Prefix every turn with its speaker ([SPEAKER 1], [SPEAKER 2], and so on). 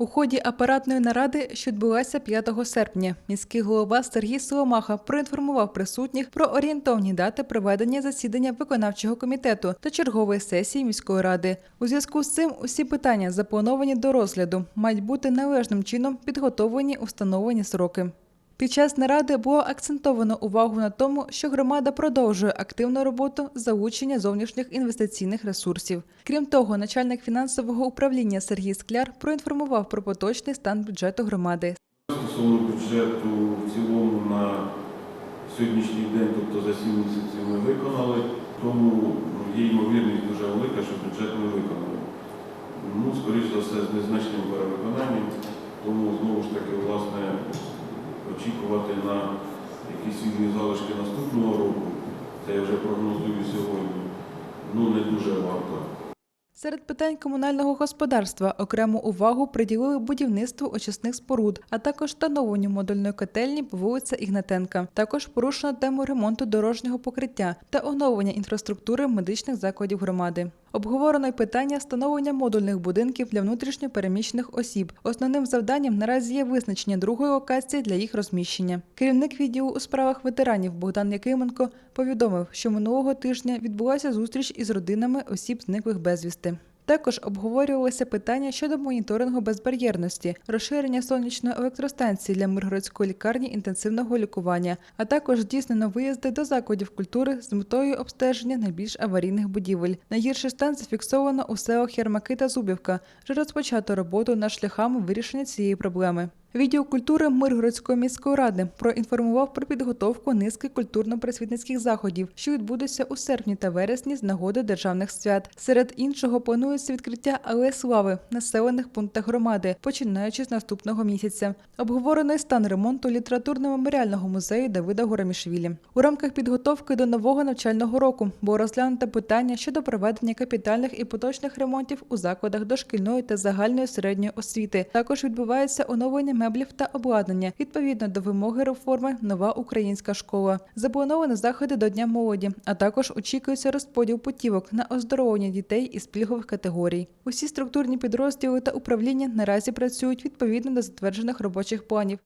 [SPEAKER 1] У ході апаратної наради, що відбулася 5 серпня, міський голова Сергій Соломаха проінформував присутніх про орієнтовні дати проведення засідання виконавчого комітету та чергової сесії міської ради. У зв'язку з цим усі питання, заплановані до розгляду, мають бути належним чином підготовлені у встановлені сроки. Під час наради було акцентовано увагу на тому, що громада продовжує активну роботу залучення зовнішніх інвестиційних ресурсів. Крім того, начальник фінансового управління Сергій Скляр проінформував про поточний стан бюджету громади.
[SPEAKER 2] Стосовно бюджету в цілому на сьогоднішній день, тобто за 7 місяців ми виконали, тому є ймовірність дуже велика, що бюджет ми виконали. Ну, скоріш за все, з незначним перевиконанням, тому знову ж таки, власне, очікувати на якісь вільні залишки наступного року, це я вже прогнозую сьогодні, ну не дуже варто.
[SPEAKER 1] Серед питань комунального господарства окрему увагу приділили будівництву очисних споруд, а також встановленню модульної котельні по вулиці Ігнатенка. Також порушено тему ремонту дорожнього покриття та оновлення інфраструктури медичних закладів громади. Обговорено й питання встановлення модульних будинків для внутрішньо переміщених осіб. Основним завданням наразі є визначення другої локації для їх розміщення. Керівник відділу у справах ветеранів Богдан Якименко повідомив, що минулого тижня відбулася зустріч із родинами осіб зниклих безвісти. Також обговорювалися питання щодо моніторингу безбар'єрності, розширення сонячної електростанції для Миргородської лікарні інтенсивного лікування, а також здійснено виїзди до закладів культури з метою обстеження найбільш аварійних будівель. Найгірший стан зафіксовано у селах Ярмаки та Зубівка. Вже розпочато роботу над шляхами вирішення цієї проблеми. Відділ культури Миргородської міської ради проінформував про підготовку низки культурно-просвітницьких заходів, що відбудуться у серпні та вересні з нагоди державних свят. Серед іншого планується відкриття алеї слави населених пунктах громади, починаючи з наступного місяця. Обговорений стан ремонту літературно-меморіального музею Давида Горамішвілі. У рамках підготовки до нового навчального року було розглянуто питання щодо проведення капітальних і поточних ремонтів у закладах дошкільної та загальної середньої освіти. Також відбувається оновлення меблів та обладнання відповідно до вимоги реформи Нова українська школа. Заплановано заходи до Дня молоді, а також очікується розподіл путівок на оздоровлення дітей із пільгових категорій. Усі структурні підрозділи та управління наразі працюють відповідно до затверджених робочих планів.